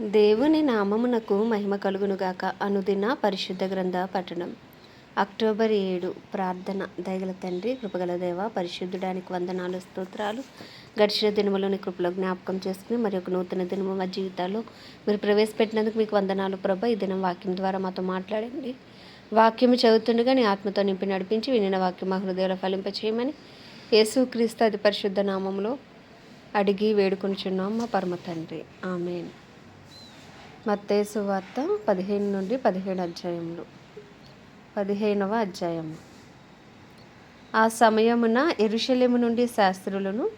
దేవుని నామమునకు మహిమ కలుగునుగాక అనుదిన పరిశుద్ధ గ్రంథ పఠనం. అక్టోబర్ ఏడు ప్రార్థన దయగల తండ్రి కృపగల దేవ పరిశుద్ధుడానికి వందనాలు స్తోత్రాలు. గడిచిన దినములోని కృపలో జ్ఞాపకం చేసుకుని మరి ఒక నూతన దినము మా జీవితాల్లో మీరు ప్రవేశపెట్టినందుకు మీకు వందనాలు ప్రభ. ఈ దినం వాక్యం ద్వారా మాతో మాట్లాడండి. వాక్యం చదువుతుండగా నీ ఆత్మతో నింపి నడిపించి వినిన వాక్యం మా హృదయంలో ఫలింపచేయమని యేసుక్రీస్తు అతి పరిశుద్ధ నామంలో అడిగి వేడుకొనిచున్నాం మా పరమ తండ్రి. ఆమెను. మత్తేసు వార్త పదిహేను నుండి పదిహేడు అధ్యాయములు. పదిహేనవ అధ్యాయము. ఆ సమయమున ఎరుషలేము నుండి శాస్త్రులను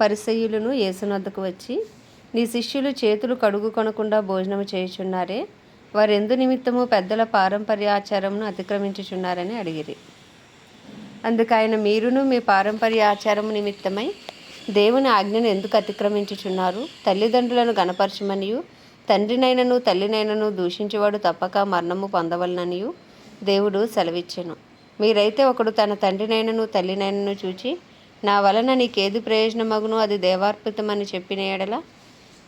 పరిసయ్యులను యేసునద్దకు వచ్చి నీ శిష్యులు చేతులు కడుగు కొనకుండా భోజనము చేయుచున్నారే? వారెందు నిమిత్తము పెద్దల పారంపర్య ఆచారమును అతిక్రమించుచున్నారని అడిగిరి. అందుకు ఆయన మీరును మీ పారంపర్య ఆచారము నిమిత్తమై దేవుని ఆజ్ఞను ఎందుకు అతిక్రమించుచున్నారు? తల్లిదండ్రులను గణపరచమనియు తండ్రినైనను తల్లినైనను దూషించేవాడు తప్పక మరణము పొందవలననియు దేవుడు సెలవిచ్చెను. మీరైతే ఒకడు తన తండ్రినైనను తల్లినైనను చూచి నా వలన నీకేది ప్రయోజనమగును అది దేవార్పితమని చెప్పిన ఎడల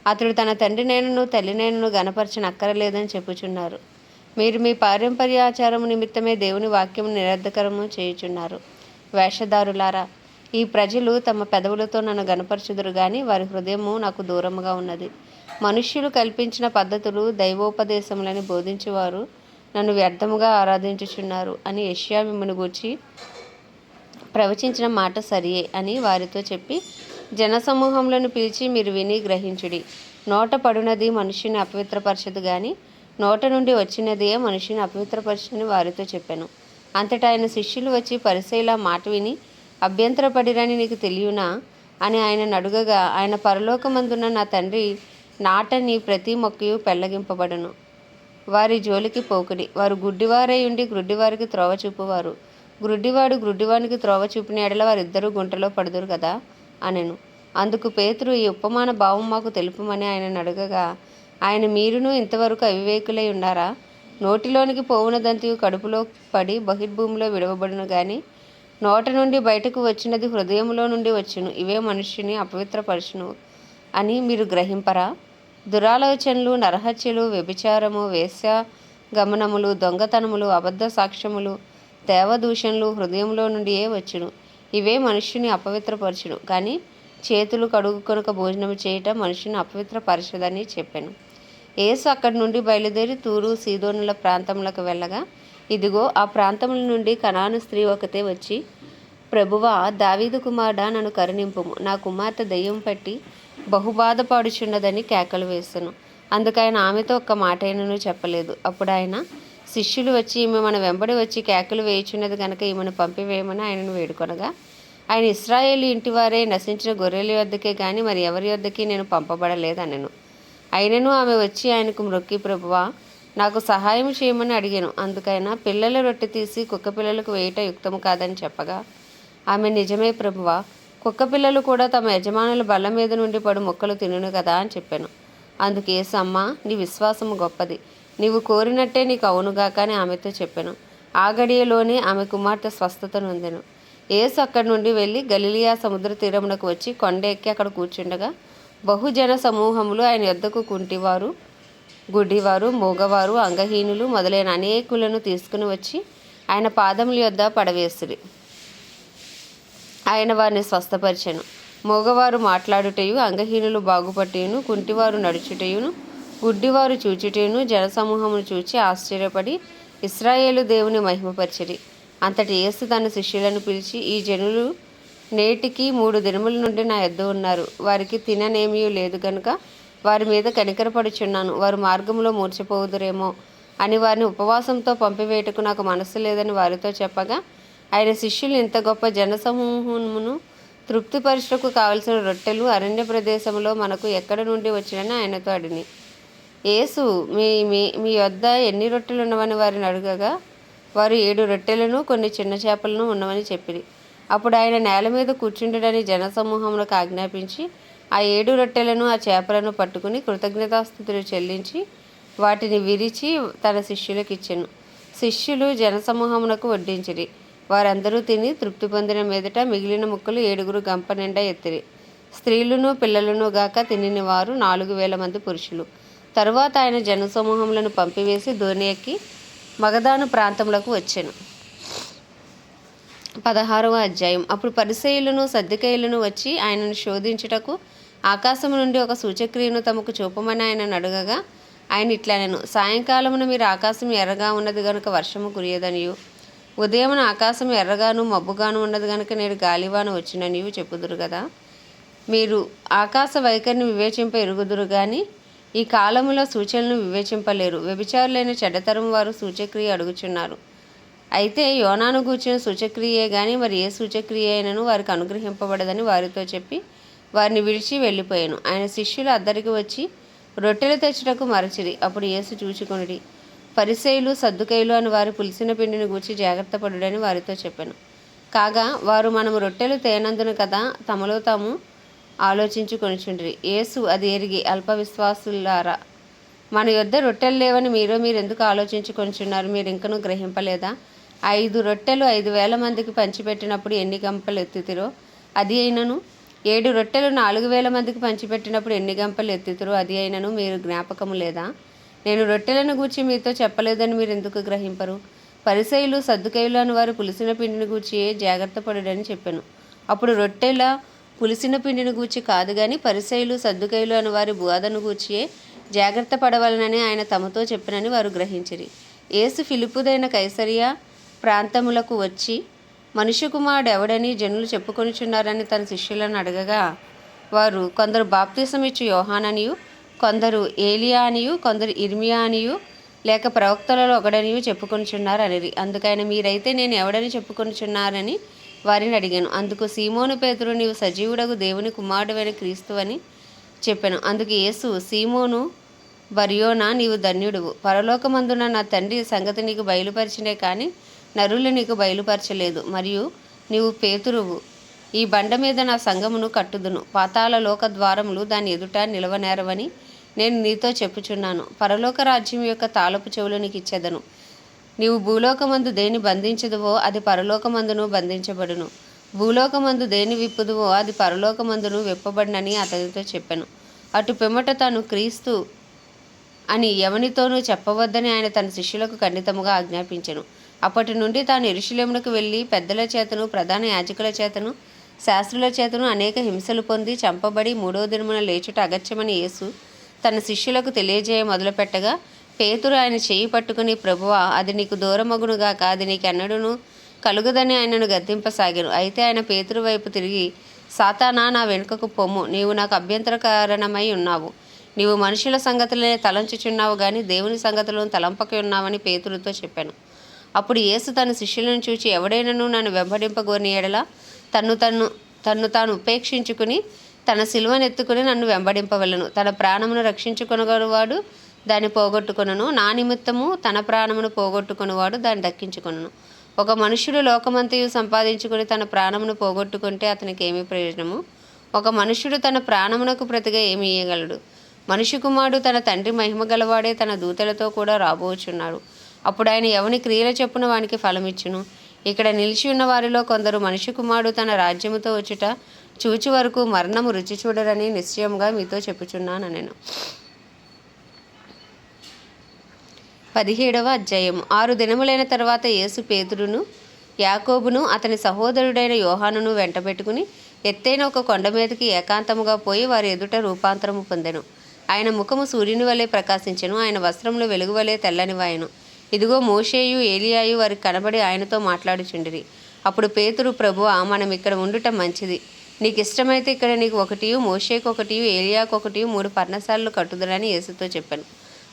అతడు తన తండ్రినైనను తల్లినైనను గనపరచని అక్కరలేదని చెప్పుచున్నారు. మీరు మీ పారంపర్యాచారము నిమిత్తమే దేవుని వాక్యము నిరర్ధకరము చేయుచున్నారు. వేషధారులారా ఈ ప్రజలు తమ పెదవులతో నన్ను గనపరచుదురు గాని వారి హృదయము నాకు దూరముగా ఉన్నది. మనుష్యులు కల్పించిన పద్ధతులు దైవోపదేశములని బోధించేవారు నన్ను వ్యర్థముగా ఆరాధించుచున్నారు అని యష్యా మిమ్మల్ని గూర్చి ప్రవచించిన మాట సరియే అని వారితో చెప్పి జనసమూహంలోని పిలిచి మీరు విని గ్రహించుడి. నోట పడునది మనిషిని అపవిత్రపరచదు గాని నోట నుండి వచ్చినదియే మనిషిని అపవిత్రపరచని వారితో చెప్పాను. అంతటా ఆయన శిష్యులు వచ్చి పరిశైలా మాట విని అభ్యంతరపడిరని నీకు తెలియనా? అని ఆయన అడుగగా ఆయన పరలోకమందున్న నా తండ్రి నాటని ప్రతి మొక్కయు పెళ్ళగింపబడును వారి జోలికి పోకుడి. వారు గుడ్డివారై ఉండి గ్రుడ్డివారికి త్రోవ చూపువారు. గ్రుడ్డివాడు గ్రుడ్డివానికి త్రోవ చూపిన ఎడల వారిద్దరూ గుంటలో పడుదురు కదా? అనెను. అందుకు పేతురు ఈ ఉపమాన భావం మాకు తెలుపమని ఆయన అడగగా ఆయన మీరును ఇంతవరకు అవివేకులై ఉన్నారా నోటిలోనికి పోవునదంతియు కడుపులో పడి బహిర్భూమిలో విడవబడును కానీ నోట నుండి బయటకు వచ్చినది హృదయంలో నుండి వచ్చును. ఇవే మనుష్యుని అపవిత్రపరచును. అని మీరు గ్రహింపరా? దురాలోచనలు నరహత్యలు వ్యభిచారము వేశ్య గమనములు దొంగతనములు అబద్ధ సాక్ష్యములు దేవదూషణలు హృదయంలో నుండియే వచ్చును. ఇవే మనుష్యుని అపవిత్రపరచును. కానీ చేతులు కడుగు కొనుక భోజనం చేయటం మనుషుని అపవిత్రపరచదని చెప్పాను. ఏసు అక్కడి నుండి బయలుదేరి తూరు సీదోనుల ప్రాంతములకు వెళ్ళగా ఇదిగో ఆ ప్రాంతముల నుండి కనాను స్త్రీ ఒకతే వచ్చి ప్రభువా దావీదు కుమారుడా నన్ను కరుణింపుము. నా కుమార్తె దెయ్యం పట్టి బహుబాధపడుచున్నదని కేకలు వేసాను. అందుకైన ఆమెతో ఒక్క మాట అయినను చెప్పలేదు. అప్పుడు ఆయన శిష్యులు వచ్చి ఈమె మన వెంబడి వచ్చి కేకలు వేయుచున్నది కనుక ఈమెను పంపివేయమని ఆయనను వేడుకొనగా ఆయన ఇస్రాయేల్ ఇంటివారే నశించిన గొర్రెల వద్దకే కానీ మరి ఎవరి వద్దకి నేను పంపబడలేదనను. అయినను ఆమె వచ్చి ఆయనకు మృక్కి ప్రభువా నాకు సహాయం చేయమని అడిగాను. అందుకైనా పిల్లల రొట్టె తీసి కుక్క పిల్లలకు వేయట యుక్తము కాదని చెప్పగా ఆమె నిజమే ప్రభువా. కుక్క పిల్లలు కూడా తమ యజమానుల బల్ల మీద నుండి పడు మొక్కలు తినును కదా అని చెప్పాను. అందుకే అమ్మా నీ విశ్వాసము గొప్పది. నీవు కోరినట్టే నీకు అవునుగాక అని ఆమెతో చెప్పాను. ఆ గడియలోనే ఆమె కుమార్తె స్వస్థతను నొందెను. ఏసు అక్కడి నుండి వెళ్ళి గలిలియా సముద్ర తీరమునకు వచ్చి కొండ ఎక్కి అక్కడ కూర్చుండగా బహుజన సమూహములు ఆయన యొద్దకు కుంటివారు గుడ్డివారు మూగవారు అంగహీనులు మొదలైన అనేకులను తీసుకుని వచ్చి ఆయన పాదముల యొద్ద పడవేసిరి. ఆయన వారిని స్వస్థపరిచెను. మగవారు మాట్లాడుటయు అంగహీనులు బాగుపట్టేయును కుంటివారు నడుచుటయును గుడ్డివారు చూచుటయును జనసమూహమును చూచి ఆశ్చర్యపడి ఇస్రాయేలు దేవుని మహిమపరిచిరి. అంతటి యేసు తన శిష్యులను పిలిచి ఈ జనులు నేటికి మూడు దినముల నుండి నా ఎద్దు ఉన్నారు. వారికి తిననేమీ లేదు కనుక వారి మీద కనికరపడుచున్నాను. వారు మార్గంలో మూర్చిపోవుదురేమో అని వారిని ఉపవాసంతో పంపివేయటకు నాకు మనస్సు లేదని వారితో చెప్పగా ఆయన శిష్యులు ఇంత గొప్ప జనసమూహమును తృప్తిపరచుటకు కావలసిన రొట్టెలు అరణ్య ప్రదేశంలో మనకు ఎక్కడ నుండి వచ్చినని ఆయనతో అడిని. యేసు మీ మీ మీ వద్ద ఎన్ని రొట్టెలు ఉన్నవని వారిని అడగగా వారు ఏడు రొట్టెలను కొన్ని చిన్న చేపలను ఉన్నవని చెప్పిరి. అప్పుడు ఆయన నేల మీద కూర్చుండడని జనసమూహంలోకి ఆజ్ఞాపించి ఆ ఏడు రొట్టెలను ఆ చేపలను పట్టుకుని కృతజ్ఞతాస్థుతులు చెల్లించి వాటిని విరిచి తన శిష్యులకు ఇచ్చెను. శిష్యులు జనసమూహమునకు వడ్డించిరి. వారందరూ తిని తృప్తి పొందిన మీదట మిగిలిన ముక్కలు ఏడుగురు గంప నిండా ఎత్తిరి. స్త్రీలను పిల్లలను గాక తినిన వారు నాలుగు వేల మంది పురుషులు. తరువాత ఆయన జనసమూహములను పంపివేసి ధోని ఎక్కి మగధాను ప్రాంతములకు వచ్చాను. పదహారవ అధ్యాయం. అప్పుడు పరిసయులను సర్దికేయులను వచ్చి ఆయనను శోధించుటకు ఆకాశము నుండి ఒక సూచక్రియను తమకు చూపమని ఆయనను అడగగా ఆయన ఇట్లనెను సాయంకాలమున మీరు ఆకాశం ఎర్రగా ఉన్నది గనుక వర్షము కురియదనియు. ఉదయమున ఆకాశం ఎర్రగాను మబ్బుగాను ఉన్నది గనుక నేడు గాలివాన వచ్చిననియు చెప్పుదురు కదా మీరు ఆకాశ వైఖరిని వివేచింప ఎరుగుదురు కానీ ఈ కాలములో సూచనలను వివేచింపలేరు. వ్యభిచారులైన చెడ్డతరం వారు సూచక్రియ అడుగుచున్నారు. అయితే యోనాను గూర్చిన సూచక్రియే కానీ మరి ఏ సూచక్రియ అయినను వారికి అనుగ్రహింపబడదని వారితో చెప్పి వారిని విడిచి వెళ్ళిపోయాను. ఆయన శిష్యులు అద్దరికి వచ్చి రొట్టెలు తెచ్చుటకు మరచిరి. అప్పుడు యేసు చూచుకొనిడి. పరిసైలు సద్దుకైలు అని వారి పులిసిన పిండిని గూర్చి జాగ్రత్త పడుడని వారితో చెప్పాను. కాగా వారు మనము రొట్టెలు తేనందును కదా తమలో తాము ఆలోచించుకొనిచుండ్రి. యేసు అది ఎరిగి అల్ప విశ్వాసులారా మన యొద్ద రొట్టెలు లేవని మీరు మీరు ఎందుకు ఆలోచించుకొనిచున్నారు? మీరు ఇంకనూ గ్రహింపలేదా? ఐదు రొట్టెలు ఐదు వేల మందికి పంచిపెట్టినప్పుడు ఎన్ని గంపలు ఎత్తుతిరో అది అయినను. ఏడు రొట్టెలు నాలుగు వేల మందికి పంచిపెట్టినప్పుడు ఎన్ని గంపలు ఎత్తుతురో అది అయినను మీరు జ్ఞాపకము లేదా? నేను రొట్టెలను గూర్చి మీతో చెప్పలేదని మీరు ఎందుకు గ్రహింపరు? పరిసయులు సద్దుకైలు అని వారు పులిసిన పిండిని గూర్చి జాగ్రత్త పడుడని చెప్పాను. అప్పుడు రొట్టెల పులిసిన పిండిని గూర్చి కాదు కానీ పరిసయులు సద్దుకైలు అని వారి బోధను గూర్చియే జాగ్రత్త పడవలనని ఆయన తమతో చెప్పినని వారు గ్రహించిరి. ఏసు ఫిలిప్పుదైన కైసరియా ప్రాంతములకు వచ్చి మనుష్య కుమారుడు ఎవడని జనులు చెప్పుకొనిచున్నారని తన శిష్యులను అడగగా వారు కొందరు బాప్తిసమిచ్చు యోహాననియు కొందరు ఏలియా అనియు కొందరు ఇర్మియా అనియు లేక ప్రవక్తలలో ఒకడనియు చెప్పుకొనిచున్నారు అనేది అందుకైన మీరైతే నేను ఎవడని చెప్పుకొనిచున్నారని వారిని అడిగాను. అందుకు సీమోను పేతురు నీవు సజీవుడకు దేవుని కుమారుడైన క్రీస్తు అని చెప్పాను. అందుకు యేసు సీమోను బరియోనా నీవు ధన్యుడువు. పరలోకమందున నా తండ్రి సంగతి నీకు బయలుపరిచినే కానీ నరులు నీకు బయలుపరచలేదు. మరియు నీవు పేతురువు. ఈ బండ మీద నా సంగమును కట్టుదును. పాతాల లోక ద్వారములు దాని ఎదుట నిలవనేరవని నేను నీతో చెప్పుచున్నాను. పరలోక రాజ్యం యొక్క తాళపు చెవులు నీకు ఇచ్చేదను. నీవు భూలోకమందు దేని బంధించదువో అది పరలోకమందును బంధించబడును. భూలోకమందు దేని విప్పుదువో అది పరలోకమందును విప్పబడినని అతనితో చెప్పాను. అటు పిమ్మట తాను క్రీస్తు అని ఎవనితోనూ చెప్పవద్దని ఆయన తన శిష్యులకు ఖండితముగా ఆజ్ఞాపించెను. అప్పటి నుండి తాను ఎరుషులేమునకు వెళ్ళి పెద్దల చేతను ప్రధాన యాజకుల చేతను శాస్త్రుల చేతను అనేక హింసలు పొంది చంపబడి మూడో దినమున లేచుట అగత్యమని యేసు తన శిష్యులకు తెలియజేయ మొదలుపెట్టగా పేతురు ఆయన చేయి పట్టుకుని ప్రభువా అది నీకు దూరమగునుగా అది నీకెన్నడూను కలుగుదని ఆయనను గద్దింపసాగాను. అయితే ఆయన పేతురు వైపు తిరిగి సాతానా నా వెనుకకు పొమ్ము నీవు నాకు అభ్యంతర కారణమై ఉన్నావు. నీవు మనుషుల సంగతులనే తలంచుచున్నావు కానీ దేవుని సంగతులను తలంపక ఉన్నావని పేతురుతో చెప్పాను. అప్పుడు యేసు తన శిష్యులను చూచి ఎవడైనను నన్ను వెంబడింపగోని ఎడల? తన్ను తన్ను తన్ను తాను ఉపేక్షించుకుని తన సిలువను ఎత్తుకుని నన్ను వెంబడింపవలను. తన ప్రాణమును రక్షించుకొనగలవాడు దాన్ని పోగొట్టుకొనును. నా నిమిత్తము తన ప్రాణమును పోగొట్టుకునేవాడు దాన్ని దక్కించుకొనును ఒక మనుషుడు లోకమంతయు సంపాదించుకుని తన ప్రాణమును పోగొట్టుకుంటే అతనికి ఏమి ప్రయోజనము? ఒక మనుష్యుడు తన ప్రాణమునకు ప్రతిగా ఏమి ఇయ్యగలడు? మనిషి కుమారుడు తన తండ్రి మహిమ గలవాడే తన దూతలతో కూడా రాబోచున్నాడు. అప్పుడు ఆయన ఎవని క్రియల చెప్పున వానికి ఫలమిచ్చును. ఇక్కడ నిలిచి ఉన్న వారిలో కొందరు మనిషి కుమారుడు తన రాజ్యముతో వచ్చుట చూచి వరకు మరణము రుచి చూడరని నిశ్చయంగా మీతో చెప్పుచున్నాను నేను పదిహేడవ అధ్యాయం ఆరు దినములైన తర్వాత యేసు పేతురును యాకోబును అతని సహోదరుడైన యోహానును వెంటబెట్టుకుని ఎత్తైన ఒక కొండ మీదకి ఏకాంతముగా పోయి వారి ఎదుట రూపాంతరము పొందెను. ఆయన ముఖము సూర్యుని వలె ప్రకాశించెను. ఆయన వస్త్రములు వెలుగు వలె తెల్లనివాయను. ఇదిగో మోషేయు ఏలియాయు వారికి కనబడి ఆయనతో మాట్లాడుచుండిరి. అప్పుడు పేతురు ప్రభువా మనం ఇక్కడ ఉండటం మంచిది. నీకు ఇష్టమైతే ఇక్కడ నీకు ఒకటియు మోషేకు ఒకటియు ఏలియాకు ఒకటియు మూడు పర్ణశాలలు కట్టుదరని యేసుతో చెప్పాను.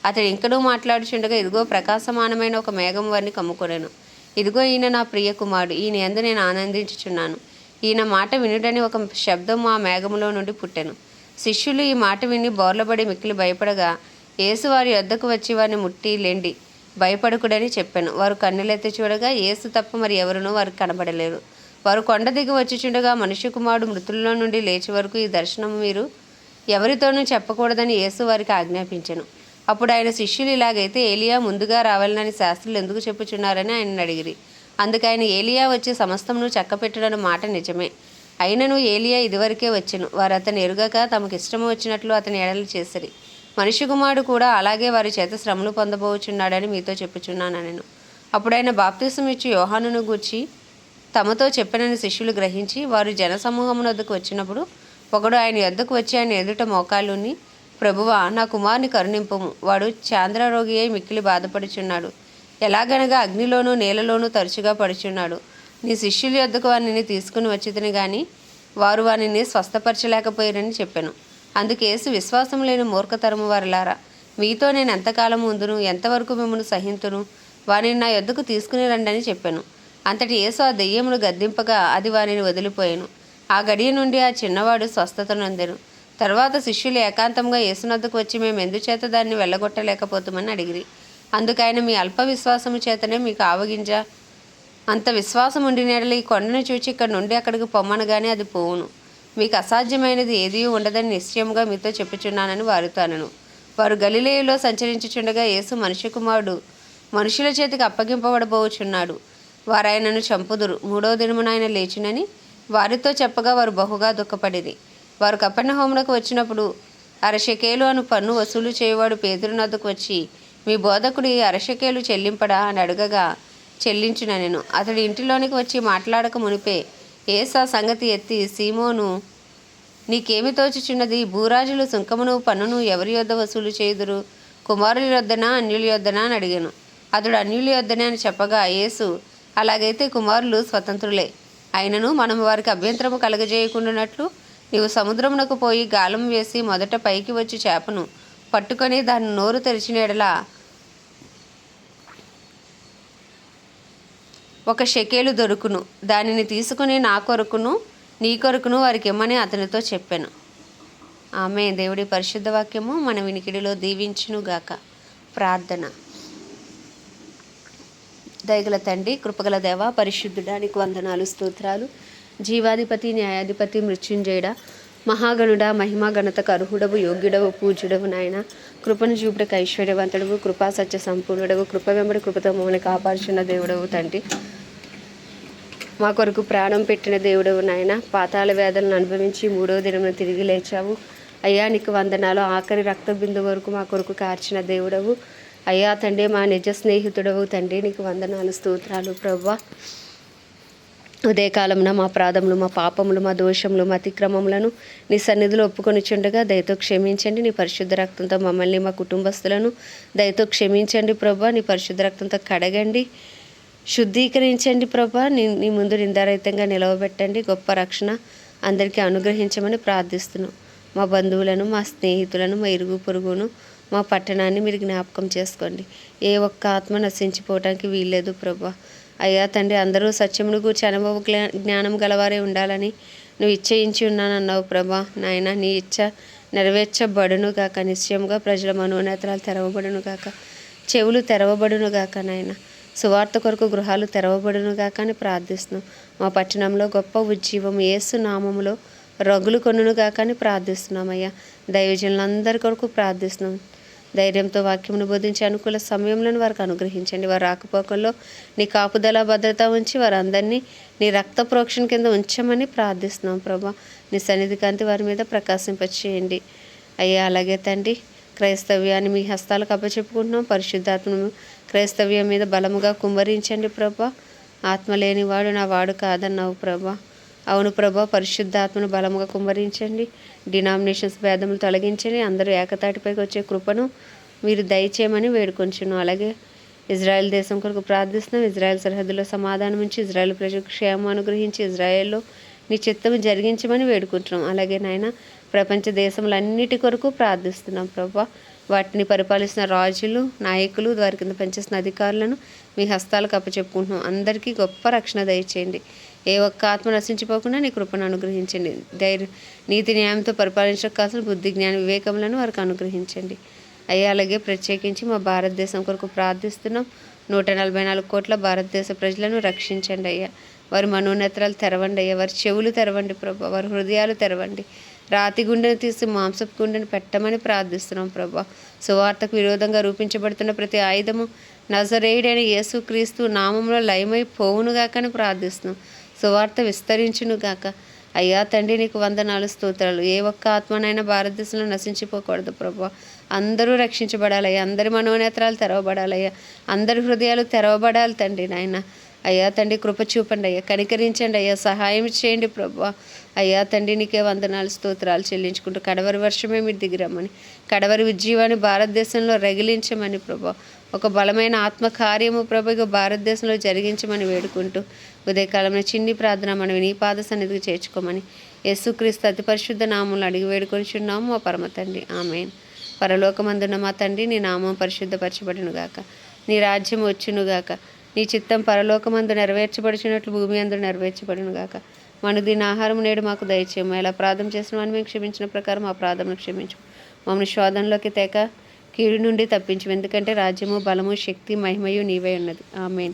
అతడు ఇంకనూ మాట్లాడుచుండగా ఇదిగో ప్రకాశమానమైన ఒక మేఘం వారిని కమ్ముకొనెను. ఇదిగో ఈయన నా ప్రియ కుమారుడు ఈయన ఎందు నేను ఆనందించుచున్నాను. ఈయన మాట వినుడని ఒక శబ్దం ఆ మేఘములో నుండి పుట్టెను. శిష్యులు ఈ మాట విని బోర్లబడి మిక్కిలి భయపడగా యేసు వారి వద్దకు వచ్చి వారిని ముట్టి లెండి. భయపడకుడని చెప్పాను. వారు కన్నులెత్తి చూడగా ఏసు తప్ప మరి ఎవరునూ వారికి కనబడలేరు. వారు కొండ దిగి వచ్చిచుండగా మనుష్య కుమారుడు మృతుల్లో నుండి లేచి వరకు ఈ దర్శనం మీరు ఎవరితోనూ చెప్పకూడదని యేసు వారికి ఆజ్ఞాపించను. అప్పుడు ఆయన శిష్యులు ఇలాగైతే ఏలియా ముందుగా రావాలని శాస్త్రులు ఎందుకు చెప్పుచున్నారని ఆయన అడిగిరి. అందుకు ఆయన ఏలియా వచ్చి సమస్తమును చక్కపెట్టడని మాట నిజమే. అయినను ఏలియా ఇదివరకే వచ్చెను. వారు అతను ఎరుగక తమకు ఇష్టము వచ్చినట్లు అతని ఎడలు చేసిరి. మనిషి కుమారుడు కూడా అలాగే వారి చేత శ్రమలు పొందబోచున్నాడని మీతో చెప్పుచున్నాను నేను. అప్పుడైన బాప్తిసం ఇచ్చి యోహానును గూర్చి తమతో చెప్పినని శిష్యులు గ్రహించి వారు జనసమూహమునొద్దకు వచ్చినప్పుడు ఒకడు ఆయన ఎద్దకు వచ్చి ఆయన ఎదుట మోకాళ్ళుని ప్రభువా నా కుమారుని కరుణింపము. వాడు చాంద్రరోగి అయి మిక్కిలి బాధపడుచున్నాడు. ఎలాగనగా అగ్నిలోనూ నేలలోనూ తరచుగా పడుచున్నాడు. నీ శిష్యుల యొద్దకు వారిని తీసుకుని వచ్చితిని కానీ వారు వారిని స్వస్థపరచలేకపోయారని చెప్పాను. అందుకేసు విశ్వాసం లేని మూర్ఖతరము వారిలారా. మీతో నేను ఎంతకాలం ఉందును? ఎంతవరకు మిమ్మల్ని సహింతును? వారిని నా యొద్దకు తీసుకుని రండని చెప్పాను. అంతటి యేసు ఆ దెయ్యమును గద్దింపగా అది వారిని వదిలిపోయాను. ఆ గడియ నుండి ఆ చిన్నవాడు స్వస్థత నొందెను. తర్వాత శిష్యులు ఏకాంతంగా యేసునద్దకు వచ్చి మేము ఎందుచేత దాన్ని వెళ్ళగొట్టలేకపోతామని అడిగిరి. అందుకైన మీ అల్ప విశ్వాసము చేతనే మీకు ఆవగింజ. అంత విశ్వాసం ఉండినడలి ఈ కొండను చూచి ఇక్కడ నుండి అక్కడికి పొమ్మనగానే అది పోవును. మీకు అసాధ్యమైనది ఏదీ ఉండదని నిశ్చయముగా మీతో చెప్పుచున్నానని వారితో అనను వారు గలిలేయులో సంచరించుచుండగా యేసు మనిషి కుమారుడు మనుషుల చేతికి అప్పగింపబడబోచున్నాడు. వారు ఆయనను చంపుదురు. మూడో దినమున ఆయన లేచినని వారితో చెప్పగా వారు బహుగా దుఃఖపడింది వారు కపెర్నహూమునకు వచ్చినప్పుడు అరశకేలు అను పన్ను వసూలు చేయవాడు పేదరునద్దకు వచ్చి మీ బోధకుడి ఈ అరశకేలు చెల్లింపడా అని అడగగా చెల్లించిన నేను అతడి ఇంటిలోనికి వచ్చి మాట్లాడక మునిపే ఏసా సంగతి ఎత్తి సీమోను నీకేమి తోచుచున్నది? భూరాజులు సుంకమును పన్నును ఎవరి యొద్ద వసూలు చేయుదురు? కుమారుల యొద్దనా అన్యుల యొద్దనా? అని అడిగాను. అతడు అన్యుల యొద్దనే అని చెప్పగా యేసు అలాగైతే కుమారులు స్వతంత్రులే. అయినను మనం వారికి అభ్యంతరము కలగజేయకుండానట్లు నీవు సముద్రమునకు పోయి గాలం వేసి మొదట పైకి వచ్చి చేపను పట్టుకొని దాని నోరు తెరిచిన ఎడలా ఒక షెకేలు దొరుకును. దానిని తీసుకుని నా కొరకును నీ కొరకును వారికి ఇమ్మని అతనితో చెప్పాను. ఆమె దేవుడి పరిశుద్ధ వాక్యము మన వినికిడిలో దీవించునుగాక ప్రార్థన. దయగల తండ్రి కృపగల దేవ పరిశుద్ధుడానికి వందనాలు స్తోత్రాలు. జీవాధిపతి న్యాయాధిపతి మృత్యుంజయుడ మహాగణుడ మహిమా ఘనతకు అర్హుడవు యోగ్యుడవు పూజ్యుడవు నాయన. కృపను చూపుటకు ఐశ్వర్యవంతుడవు కృపా సత్య సంపూర్ణుడవు కృప వెంబడి కృపతో మమ్మల్ని కాపాడుచున్న దేవుడవు తండ్రి. మా కొరకు ప్రాణం పెట్టిన దేవుడవు నాయన. పాతాళ వ్యాధులను అనుభవించి మూడవ దినమున తిరిగి లేచావు. అయ్యా నీకు వందనాలు. ఆఖరి రక్త బిందు వరకు మా కొరకు కార్చిన దేవుడవు. అయ్యా తండ్రి మా నిజ స్నేహితుడవు తండ్రి. నీకు వందనాలు స్తోత్రాలు ప్రభా ఉదయకాలమున మా ప్రాధములు మా పాపములు మా దోషములు మా అతిక్రమములను నీ సన్నిధిలో ఒప్పుకొని చుండగా దయతో క్షమించండి. నీ పరిశుద్ధ రక్తంతో మమ్మల్ని మా కుటుంబస్తులను దయతో క్షమించండి ప్రభా. నీ పరిశుద్ధ రక్తంతో కడగండి శుద్ధీకరించండి ప్రభా. నీ నీ ముందు నిందారహితంగా నిలవబెట్టండి. గొప్ప రక్షణ అందరికీ అనుగ్రహించమని ప్రార్థిస్తున్నాం. మా బంధువులను మా స్నేహితులను మా ఇరుగు పొరుగును మా పట్టణాన్ని మీరు జ్ఞాపకం చేసుకోండి. ఏ ఒక్క ఆత్మ నశించిపోవటానికి వీల్లేదు ప్రభా. అయ్యా తండ్రి అందరూ సత్యమును గూర్చి అనుభవ జ్ఞానం గలవారే ఉండాలని నువ్వు ఇచ్చయించి ఉన్నానన్నావు ప్రభా. నాయన నీ ఇచ్చ నెరవేర్చబడును గాక. నిశ్చయముగా ప్రజల మనోనేత్రాలు తెరవబడును గాక. చెవులు తెరవబడును గాక నాయన. సువార్త కొరకు గృహాలు తెరవబడును గాక అని ప్రార్థిస్తున్నాం. మా పట్టణంలో గొప్ప ఉజ్జీవం ఏసు నామములో రగులు కొనును గాక అని ప్రార్థిస్తున్నామయ్యా. దైవజనులందరి కొరకు ప్రార్థిస్తున్నాం. ధైర్యంతో వాక్యమును బోధించే అనుకూల సమయంలో వారికి అనుగ్రహించండి. వారి రాకపోకల్లో నీ కాపుదల భద్రత ఉంచి వారందరినీ నీ రక్త ప్రోక్షణ కింద ఉంచమని ప్రార్థిస్తున్నాం ప్రభా. నీ సన్నిధి కాంతి వారి మీద ప్రకాశింపచేయండి. అయ్యా అలాగే తండ్రి క్రైస్తవ్యాన్ని మీ హస్తాలకు అప్పచెప్పుకుంటున్నాం. పరిశుద్ధాత్మను క్రైస్తవ్యం మీద బలముగా కుమ్మరించండి ప్రభా. ఆత్మ లేనివాడు నా వాడు కాదన్నావు ప్రభా. అవును ప్రభా పరిశుద్ధాత్మను బలముగా కుమ్మరించండి. డినామినేషన్స్ భేదములు తొలగించండి. అందరూ ఏకతాటిపైకి వచ్చే కృపను మీరు దయచేయమని వేడుకొంచును. అలాగే ఇజ్రాయెల్ దేశం కొరకు ప్రార్థిస్తున్నాం. ఇజ్రాయెల్ సరిహద్దులో సమాధానం ఉంచి ఇజ్రాయెల్ ప్రజలకు క్షేమం అనుగ్రహించి ఇజ్రాయెల్లో నీ చిత్తము జరిగించమని వేడుకుంటున్నాం అలాగే నాయన ప్రపంచ దేశములన్నిటి కొరకు ప్రార్థిస్తున్నాం ప్రభా. వాటిని పరిపాలిస్తున్న రాజులు నాయకులు వారి కింద పనిచేసిన అధికారులను మీ హస్తాలకు అప్పచెప్పుకుంటున్నాం. అందరికీ గొప్ప రక్షణ దయచేయండి. ఏ ఒక్క ఆత్మ నశించిపోకుండా నీ కృపను అనుగ్రహించండి. ధైర్య నీతి న్యాయంతో పరిపాలించడం కాసిన బుద్ధి జ్ఞాన వివేకములను వారికి అనుగ్రహించండి. అయ్యా అలాగే ప్రత్యేకించి మా భారతదేశం కొరకు ప్రార్థిస్తున్నాం. నూట నలభై నాలుగు కోట్ల భారతదేశ ప్రజలను రక్షించండి అయ్యా. వారి మనోనేత్రాలు తెరవండి అయ్యా. వారి చెవులు తెరవండి ప్రభా. వారి హృదయాలు తెరవండి. రాతి గుండెను తీసి మాంసపు గుండెను పెట్టమని ప్రార్థిస్తున్నాం ప్రభా. సువార్తకు విరోధంగా రూపించబడుతున్న ప్రతి ఆయుధము నజరేయుడైన యేసుక్రీస్తు నామంలో లయమైపోవునుగాకని ప్రార్థిస్తున్నాం. సువార్త విస్తరించునుగాక అయ్యా తండ్రి నీకు వందనాలు స్తోత్రాలు. ఏ ఒక్క ఆత్మనైనా భారతదేశంలో నశించిపోకూడదు ప్రభు అందరూ రక్షించబడాలయ్యా. అందరి మనోనేత్రాలు తెరవబడాలయ్యా. అందరి హృదయాలు తెరవబడాలి తండ్రి నాయన. అయ్యా తండ్రి కృప చూపండి అయ్యా కనికరించండి అయ్యా. సహాయం చేయండి ప్రభు అయ్యా తండ్రి నీకే వందనాలు స్తోత్రాలు చెల్లించుకుంటూ కడవరి వర్షమే మీరు దిగిరమ్మని కడవరి ఉజ్జీవాన్ని భారతదేశంలో రగిలించమని ప్రభు ఒక బలమైన ఆత్మకార్యము ప్రభు భారతదేశంలో జరిగించమని వేడుకుంటూ ఉదయకాలంలో చిన్ని ప్రార్థన మనవి నీ పాద సన్నిధికి చేర్చుకోమని యేసుక్రీస్తు అతి పరిశుద్ధ నామంలో అడిగి వేడుకొనిచున్నాము. మా పరమ తండ్రి ఆమెన్. పరలోకమందున్న మా తండ్రి నీ నామం పరిశుద్ధపరచబడును గాక. నీ రాజ్యం వచ్చును గాక. నీ చిత్తం పరలోకమందు నెరవేర్చబడిచినట్లు భూమి అందు నెరవేర్చబడును గాక. మన దీని ఆహారం నేడు మాకు దయచేయము ఎలా ప్రార్థన చేసిన వాడిని మేము క్షమించిన ప్రకారం మా ప్రార్థనలు క్షమించు మమ్మల్ని శోధనలోకి తేక కీడు నుండి తప్పించు ఎందుకంటే రాజ్యము బలము శక్తి మహిమయు నీవే ఉన్నది. ఆమెన్.